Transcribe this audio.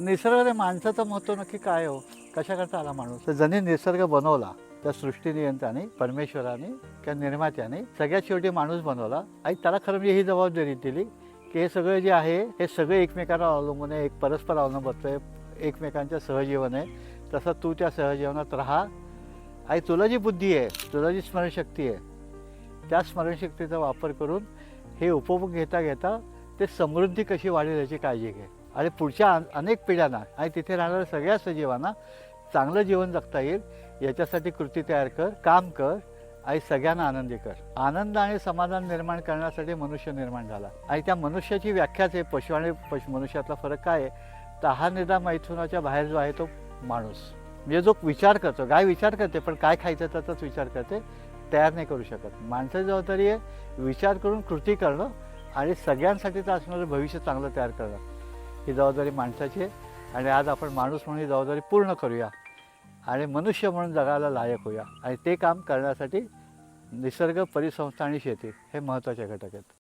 निसर्गाने माणसाचं महत्त्व नक्की काय हो? कशा करता आला माणूस? तर ज्यांनी निसर्ग बनवला त्या सृष्टीनियंत्याने परमेश्वराने किंवा निर्मात्याने सगळ्यात शेवटी माणूस बनवला. आणि त्याला खरं म्हणजे ही जबाबदारी दिली की हे सगळं जे आहे हे सगळं एकमेकांवर अवलंबून आहे एक परस्पर अवलंबत्व आहे एकमेकांच्या सहजीवन आहे. तसं तू त्या सहजीवनात राहा. आणि तुला जी बुद्धी आहे तुला जी स्मरणशक्ती आहे त्या स्मरणशक्तीचा वापर करून हे उपभोग घेता घेता ते समृद्धी कशी वाढेल याची काळजी घे. आणि पुढच्या अनेक पिढ्यांना आणि तिथे राहणाऱ्या सगळ्या सजीवांना चांगलं जीवन जगता येईल. याच्यासाठी कृती तयार कर काम कर आणि सगळ्यांना आनंदी कर. आनंद आणि समाधान निर्माण करण्यासाठी मनुष्य निर्माण झाला. आणि त्या मनुष्याची व्याख्याच आहे पशु आणि पशु मनुष्यातला फरक काय आहे? तर हा निदा मैथुनाच्या बाहेर जो आहे तो माणूस. म्हणजे जो विचार करतो गाय विचार करते पण काय खायचं त्याचाच विचार करते तयार नाही करू शकत. माणसाची जबाबदारी आहे विचार करून कृती करणं आणि सगळ्यांसाठीचं असणारं भविष्य चांगलं तयार करणं. ही जबाबदारी माणसाची आहे. आणि आज आपण माणूस म्हणून ही जबाबदारी पूर्ण करूया. आणि मनुष्य म्हणून जगायला लायक होऊया. आणि ते काम करण्यासाठी निसर्ग परिसंस्था आणि शेती हे महत्त्वाचे घटक आहेत.